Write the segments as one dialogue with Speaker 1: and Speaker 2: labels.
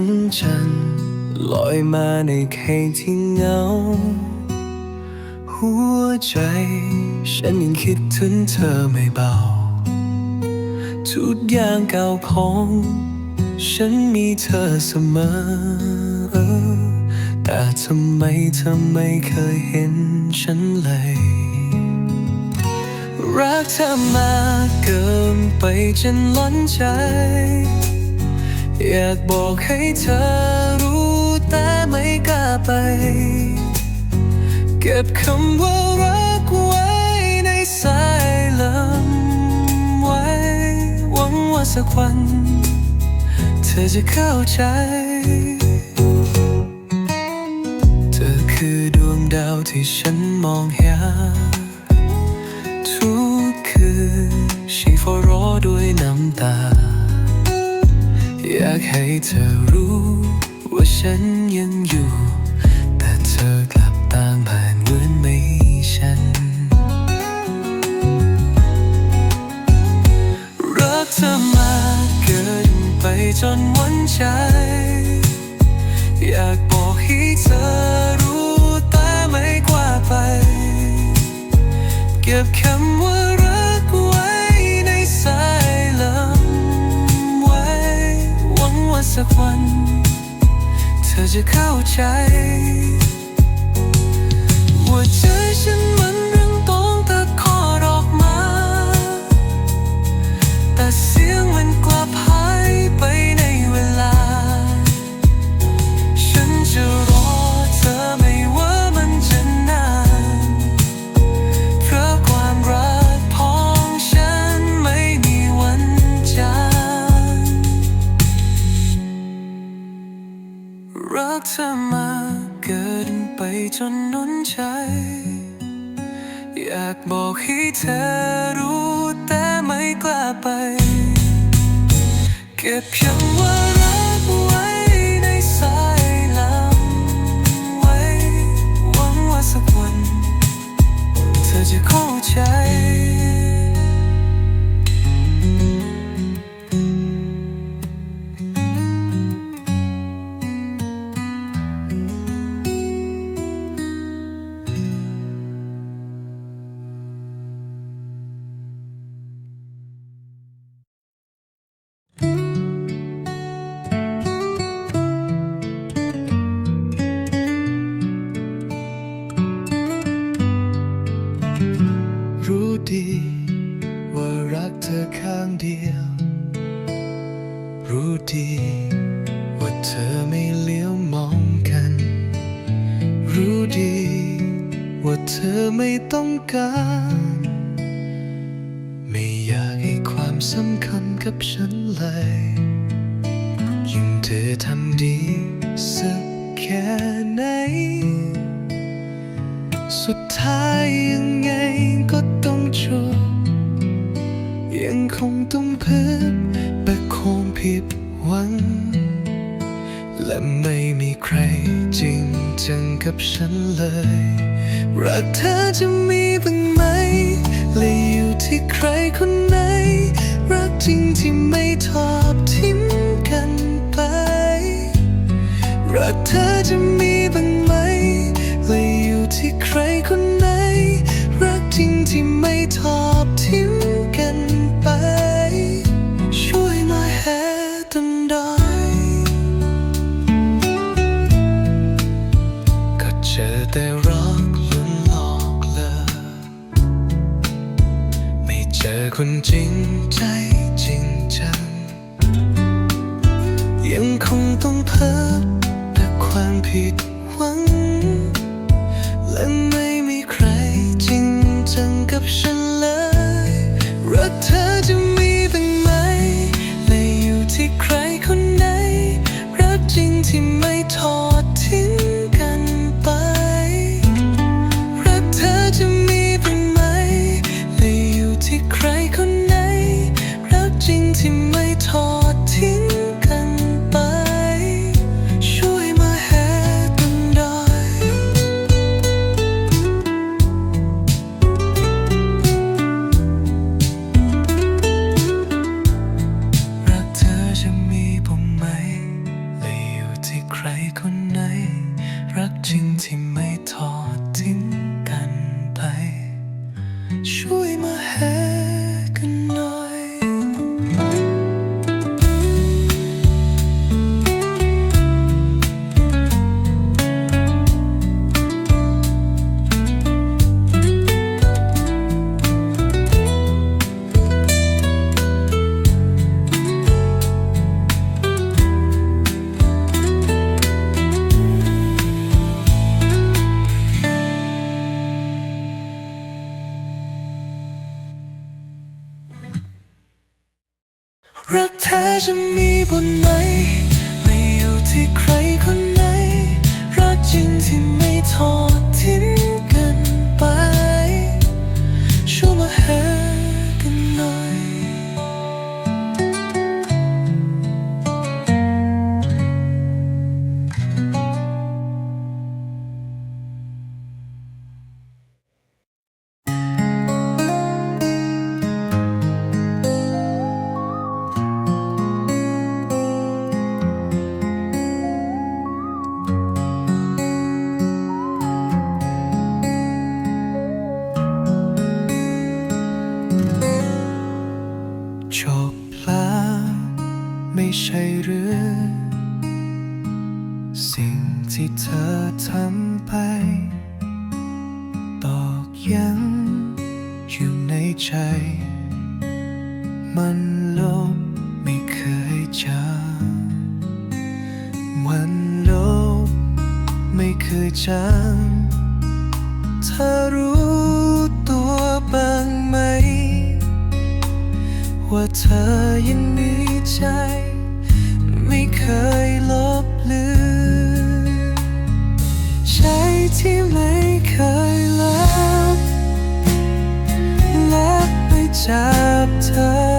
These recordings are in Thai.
Speaker 1: งจัน ลอยมาในเขตที่เงา หัวใจ ฉันยังคิดถึงเธอไม่เบา ทุกอย่างเก่าของ ฉันมีเธอเสมอ แต่ทำไมเธอไม่เคยเห็นฉันเลย รักเธอมากเกินไปจนล้นใจ อยากบอกให้เธอรู้แต่ไม่กล้าไป เก็บคำว่ารักไว้ในสายลมไว้ หวังว่าสักวัน เธอจะเข้าใจ เธอคือดวงดาวที่ฉันมองหาทุกคืนฉันเฝ้ารอด้วยน้ำตา อยากให้เธอรู้ว่าฉันยังอยู่ แต่เธอกลับตางผ่านเหมือนไม่ฉัน รักเธอมากเกินไปจนวันใจ อยากบอกให้เธอรู้แต่ไม่กว่าไป เก็บคำว่า เธอจ รักเธอมากเกินไปจนนุนใจ อยากบอกให้เธอรู้แต่ไม่กล้าไป เก็บเพียงว่ารักไว้ในสายลมไว้หวังว่าสักวัน เธอจะเข้าใจ ยังคงต้องพบแต่คงผิดหวัง และไม่มีใครจริงจังกับฉันเลย รักเธอจะมีบ้างไหม และอยู่ที่ใครคนไหน รักจริงที่ไม่ทอดทิ้งกันไป รักเธอจะมี คนจริงใจจริงจัง ยังคงต้องพบแต่ความผิดหวัง และไม่มีใครจริงจังกับฉัน จะมีบนไหน ไม่อยู่ที่ใครคนไหน รักจริงที่ไม่ท้อ ว่าเธอยังมีใจ ไม่เคยลบลือนใจที่ไม่เคยลับลับไปจับเธอ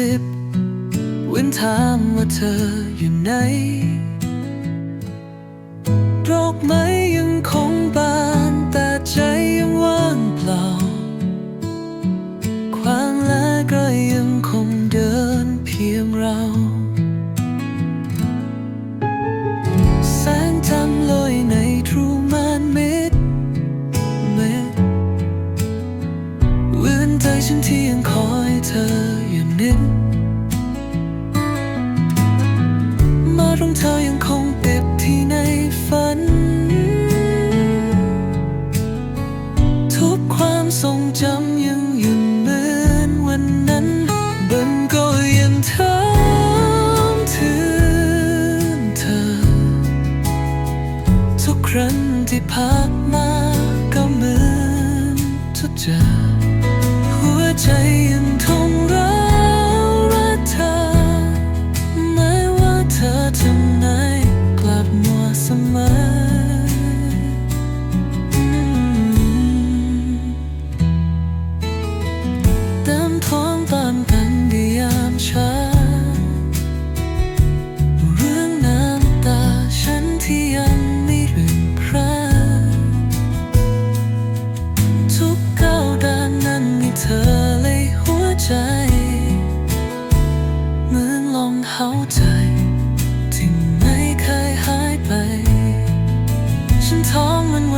Speaker 1: สิบเว้นถามว่าเธออยู่ไหน ผ่านมาก็เหมือนทุกจาหัวใจ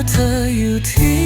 Speaker 1: 她，你。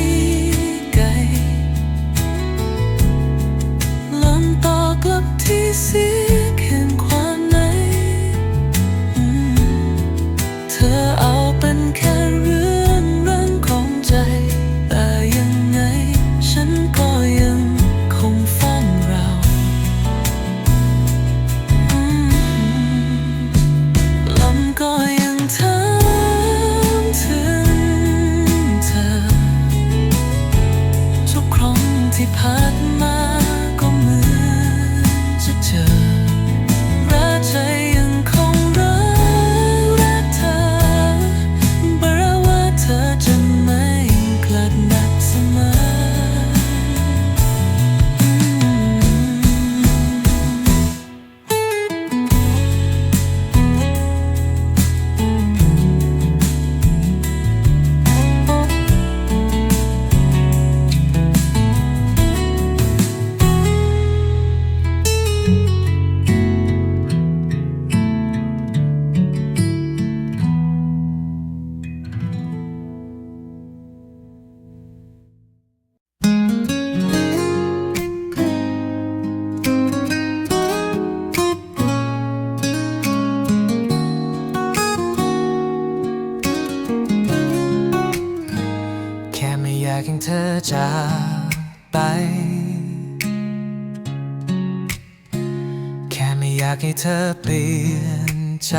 Speaker 1: ให้เธอเปลี่ยนใจ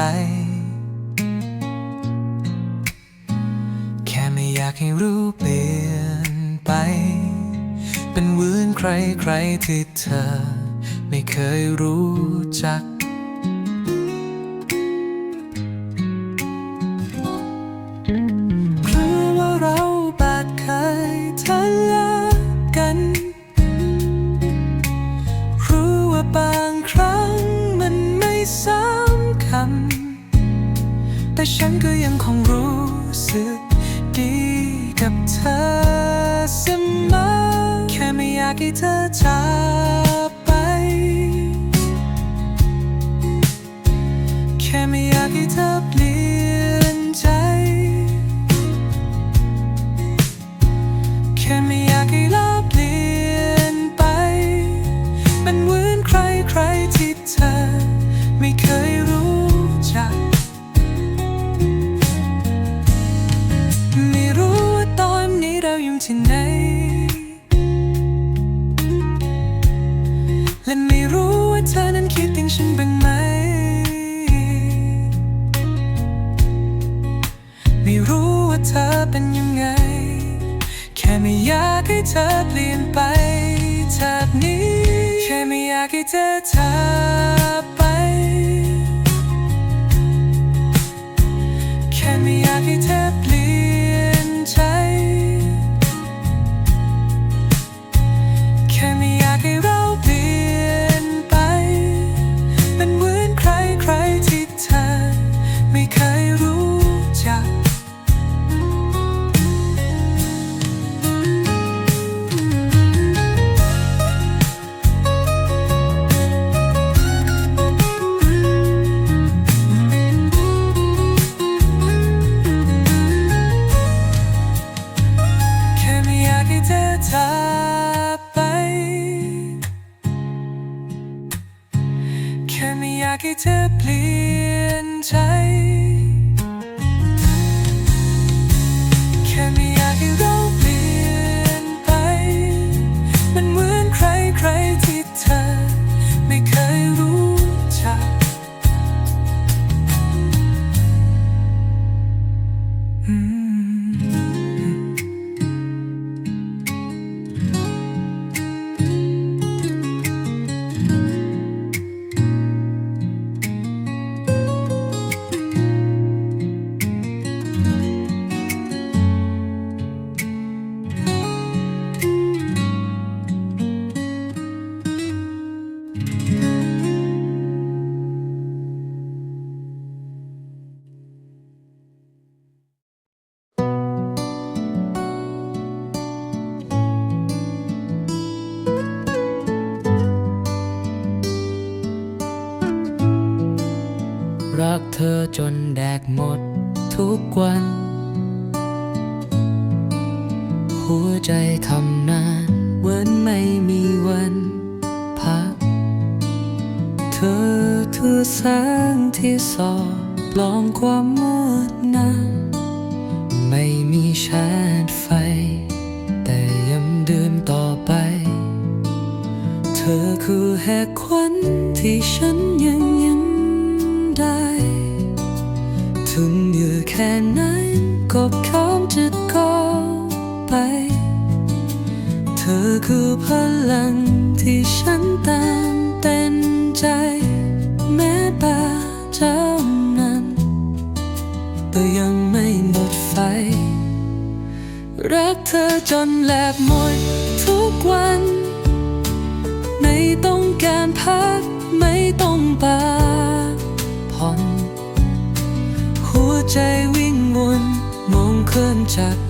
Speaker 1: แค่ไม่อยากให้รู้เปลี่ยนไป เป็นวื้นใครใครที่เธอ ไม่เคยรู้จัก empty รักเธอจนแดกหม
Speaker 2: ดทุกวัน หัวใจทำนานเหมือนไม่มีวันพัก เธอคือแสงที่สอบลองความมืดนั้นไม่มีแชดไฟ แต่ยังเดินต่อไป เธอคือแหกควันที่ฉันยัง ถึงเหนื่แค่ไหนก็พร้อมจะก้าวไป เธอคือพลังที่ฉันตามเต้นใจ แม้บาเจ้านั้นก็ยังไม่หมดไฟ รักเธอจนแหลกหมดทุกวัน ไม่ต้องการพักไม่ต้อง ใจวิ่งวนมองเคลื่อนจาก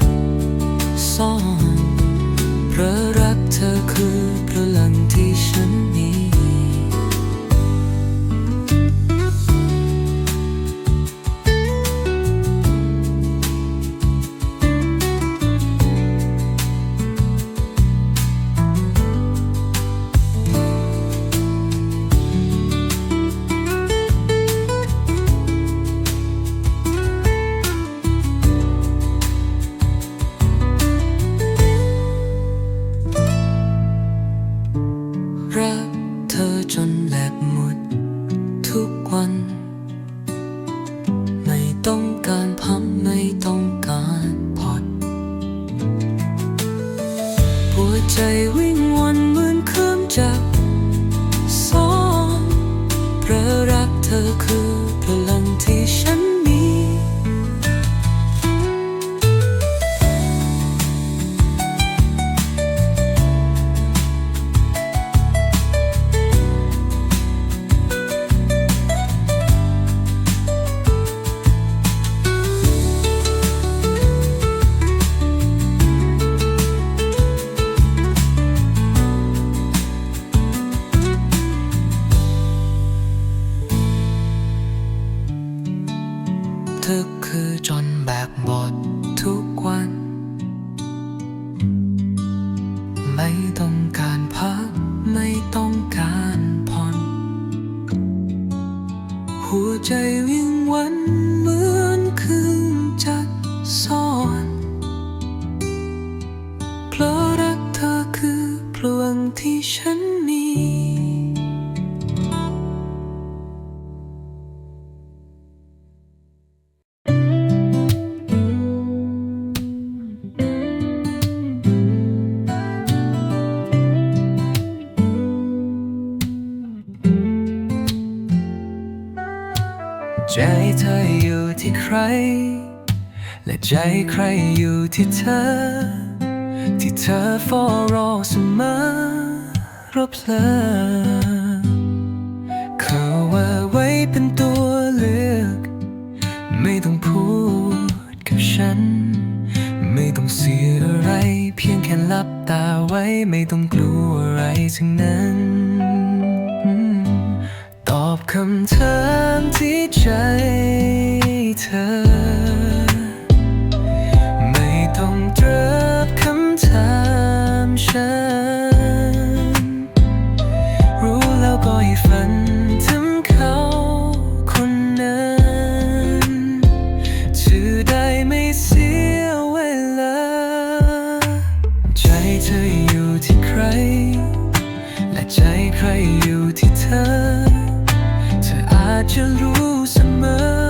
Speaker 2: ใจวิ่งวันเหมือนคืนจัดซ่อน ใจใครอยู่ที่เธอ ที่เธอเฝ้ารอเสมอรบเพลอ และใจใครอยู่ที่เธอ เธออาจจะรู้เสมอ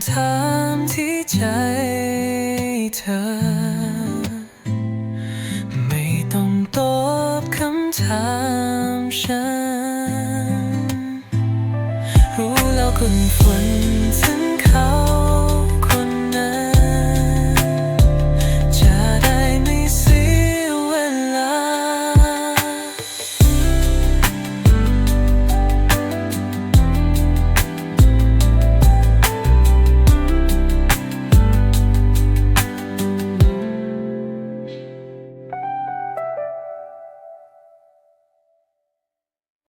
Speaker 2: ำถามที่ใจเธอ